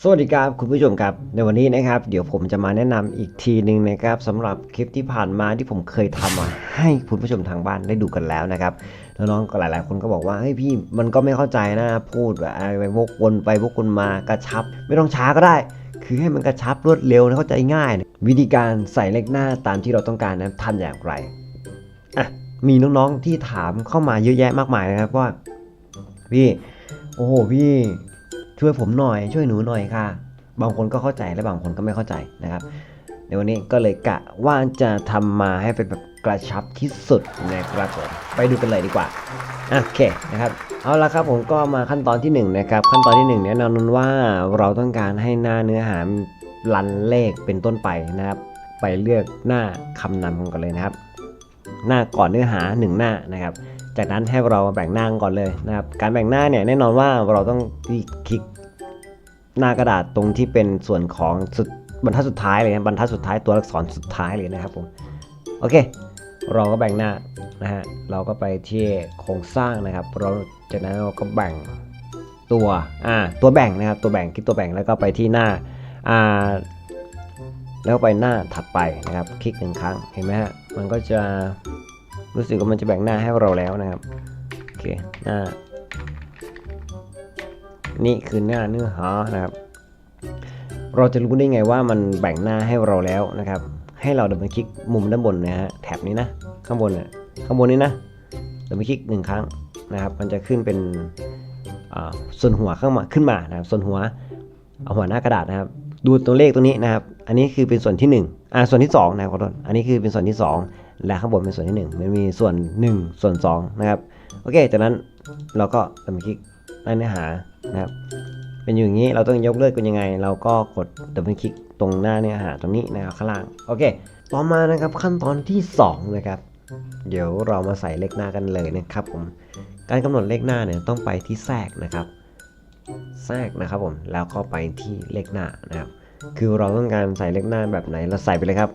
สวัสดีครับคุณผู้ชมครับในวันนี้นะครับ เดี๋ยวผมจะมาแนะนำอีกทีหนึ่งนะครับสำหรับคลิปที่ผ่านมาที่ผมเคยทำมาให้คุณผู้ชมทางบ้านได้ดูกันแล้วนะครับแล้วน้องก็หลายๆ คนก็บอกว่าเฮ้ยพี่มันก็ไม่เข้าใจนะพูดแบบอะไรวกวนไปวกวนมากระชับ ไม่ต้องช้าก็ได้ คือให้มันกระชับรวดเร็วและเข้าใจง่ายนะวิธีการใส่เลขหน้าตามที่เราต้องการนั้นทำอย่างไรอะมีน้องๆที่ถามเข้ามาเยอะแยะมากมายนะครับว่าพี่โอ้โหพี่ ช่วยผมหน่อย ช่วยหนูหน่อยค่ะ บางคนก็เข้าใจและบางคนก็ไม่เข้าใจนะครับในวันนี้ก็เลยกะว่าจะทำมาให้เป็นแบบกระชับที่สุดนะครับผมไปดูกันเลยดีกว่าโอเคนะครับเอาละครับผมก็มาขั้นตอนที่หนึ่งนะครับขั้นตอนที่หนึ่งแน่นอนว่าเราต้องการให้หน้าเนื้อหาลันเลขเป็นต้นไปนะครับ ไปเลือกหน้าคำนำกันเลยนะครับ หน้าก่อนเนื้อหาหนึ่งหน้านะครับ จากนั้นให้เราแบ่งหน้าก่อนเลยนะครับการแบ่งหน้าเนี่ยแน่นอนว่าเราต้องคลิก หน้ากระดาษตรงที่เป็นส่วนของสุดบรรทัดสุดท้ายเลยนะบรรทัดสุดท้ายตัวอักษรสุดท้ายเลยนะครับผมโอเค เราก็แบ่งหน้านะฮะเราก็ไปที่โครงสร้างนะครับ เราจากนั้นเราก็แบ่งตัวอ่าตัวแบ่งนะครับตัวแบ่งคลิกตัวแบ่งแล้วก็ไปที่หน้าอ่าแล้วไปหน้าถัดไปนะครับ คลิกหนึ่งครั้งเห็นไหมฮะมันก็จะรู้สึกว่ามันจะแบ่งหน้าให้เราแล้วนะครับโอเคหน้า นี่คือหน้าเนื้อหานะครับ เราจะรู้ได้ไงว่ามันแบ่งหน้าให้เราแล้วนะครับ ให้เราดับเบิลคลิกมุมด้านบนนะฮะแถบนี้นะ ข้างบนน่ะข้างบนนี้นะดับเบิลคลิกหนึ่งครั้งนะครับ มันจะขึ้นเป็นส่วนหัวข้างมาขึ้นมานะครับ ส่วนหัวเอาหัวหน้ากระดาษนะครับ ดูตัวเลขตัวนี้นะครับ อันนี้คือเป็นส่วนที่1อ่าส่วนที่2นะครับขอโทษอันนี้คือเป็นส่วนที่ 2 และข้างบนเป็นส่วนที่ 1 มันมีส่วน 1 ส่วน2นะครับ โอเค จากนั้นเราก็ดับเบิลคลิก ใต้เนื้อหานะครับเป็นอยู่อย่างนี้เราต้องยกเลิกกันยังไง เราก็กดดับเบิลคลิกตรงหน้าเนื้อหาตรงนี้นะครับข้างล่างโอเคต่อมานะครับขั้นตอนที่ 2 นะครับ เดี๋ยวเรามาใส่เลขหน้ากันเลยนะครับผมการกำหนดเลขหน้าเนี่ยต้องไปที่แทรกนะครับแทรกนะครับผมแล้วก็ไปที่เลขหน้านะครับ คือเราต้องการใส่เลขหน้าแบบไหนเราใส่ไปเลยครับ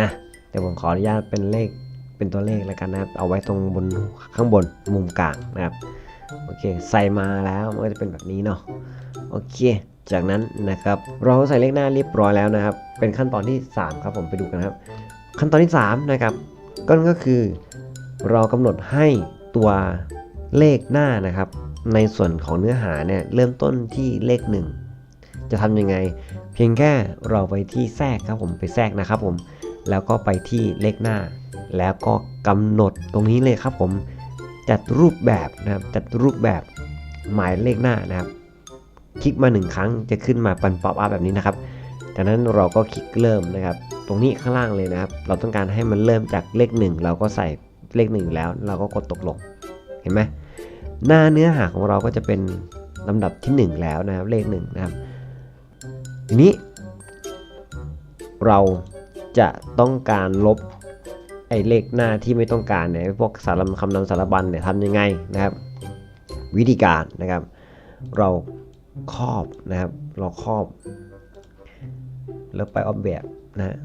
นะเดี๋ยวผมขออนุญาตเป็นเลขเป็นตัวเลขแล้วกันนะครับ เอาไว้ตรงบนข้างบนมุมกลางนะครับ โอเค ใส่มาแล้วมันก็จะเป็นแบบนี้เนาะโอเค จากนั้นนะครับเราใส่เลขหน้าเรียบร้อยแล้วนะครับ เป็นขั้นตอนที่ 3 ครับผมไปดูกันครับ ขั้นตอนที่ 3 นะครับก็ก็คือเรากำหนดให้ตัวเลขหน้านะครับ ในส่วนของเนื้อหาเนี่ยเริ่มต้นที่เลข 1 จะทำยังไง เพียงแค่เราไปที่แทรกครับผมไปแทรกนะครับผมแล้วก็ไปที่เลขหน้า แล้วก็กำหนดตรงนี้เลยครับผม จัดรูปแบบนะครับจัดรูปแบบหมายเลขหน้านะครับคลิกมาหนึ่งครั้งจะขึ้นมาปันป๊อปอัพแบบนี้นะครับจากนั้นเราก็คลิกเริ่มนะครับ ตรงนี้ข้างล่างเลยนะครับ เราต้องการให้มันเริ่มจากเลข 1 เราก็ใส่เลข 1 แล้ว เราก็กดตกลงเห็นไหมหน้าเนื้อหาของเราก็จะเป็นลำดับที่ 1 แล้วนะครับเลข1นะครับทีนี้ เราจะต้องการลบ ไอ้เลขหน้าที่ไม่ต้องการเนี่ยพวกสารคำนำสารบัญเนี่ยทำยังไงนะครับ วิธีการนะครับ เราครอบนะครับ เราครอบ แล้วไปออบแบบนะ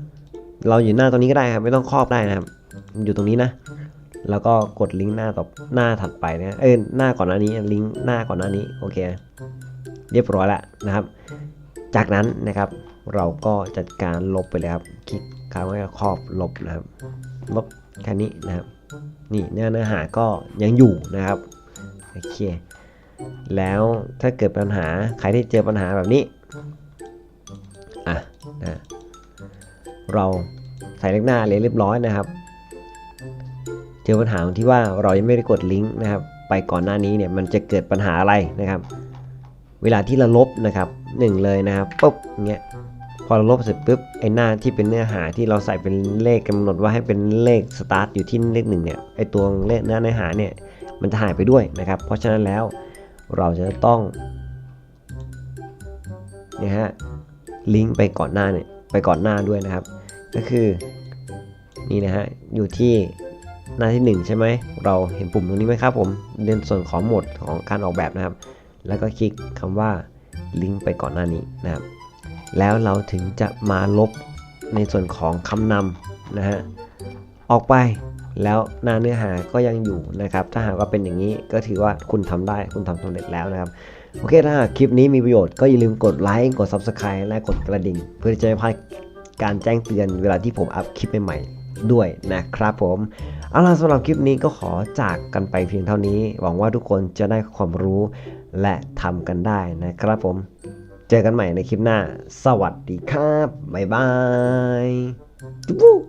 เราอยู่หน้าตรงนี้ก็ได้ครับ ไม่ต้องครอบได้นะครับ อยู่ตรงนี้นะ แล้วก็กดลิงก์หน้าต่อหน้าถัดไปนะเอ้ยหน้าก่อนหน้านี้ลิงก์หน้าก่อนหน้านี้โอเค เรียบร้อยแล้วนะครับ จากนั้นนะครับเราก็จัดการลบไปเลยครับคลิก ค้างไว้กับครอบลบนะครับ ลบแค่นี้นะครับ นี่เนื้อเนื้อหาก็ยังอยู่นะครับ โอเค แล้วถ้าเกิดปัญหา ใครที่เจอปัญหาแบบนี้ อะนะเราใส่เลขหน้าเลยเรียบร้อยนะครับ เจอปัญหาตรงที่ว่าเรายังไม่ได้กดลิงก์นะครับ ไปก่อนหน้านี้เนี่ยมันจะเกิดปัญหาอะไรนะครับ เวลาที่เราลบนะครับหนึ่งเลยนะครับปุ๊บเงี้ย พอเราลบเสร็จปุ๊บไอ้หน้าที่เป็นเนื้อหาที่เราใส่เป็นเลขกำหนดว่าให้เป็นเลขสตาร์ทอยู่ที่เลขหนึ่งเนี่ยไอ้ตัวเลขเนื้อเนื้อหาเนี่ยมันจะหายไปด้วยนะครับ เพราะฉะนั้นแล้วเราจะต้องเนี่ยฮะลิงก์ไปก่อนหน้าเนี่ยไปก่อนหน้าด้วยนะครับ ก็คือนี่นะฮะอยู่ที่หน้าที่ 1 ใช่ไหม เราเห็นปุ่มตรงนี้ไหมครับผมในส่วนของโหมดของการออกแบบนะครับ แล้วก็คลิกคำว่าลิงก์ไปก่อนหน้านี้นะครับ แล้วเราถึงจะมาลบในส่วนของคำนำนะฮะออกไปแล้วหน้าเนื้อหาก็ยังอยู่นะครับ ถ้าหากว่าเป็นอย่างนี้ก็ถือว่าคุณทำได้คุณทำสำเร็จแล้วนะครับ โอเคถ้าหากคลิปนี้มีประโยชน์ก็อย่าลืมกดไลค์กด Subscribe และกดกระดิ่ง เพื่อจะไม่พลาดการแจ้งเตือนเวลาที่ผมอัพคลิปใหม่ๆด้วยนะครับผม เอาล่ะสำหรับคลิปนี้ก็ขอจากกันไปเพียงเท่านี้ หวังว่าทุกคนจะได้ความรู้และทำกันได้นะครับผม เจอกันใหม่ในคลิปหน้า สวัสดีครับ บ๊ายบายจุ๊บ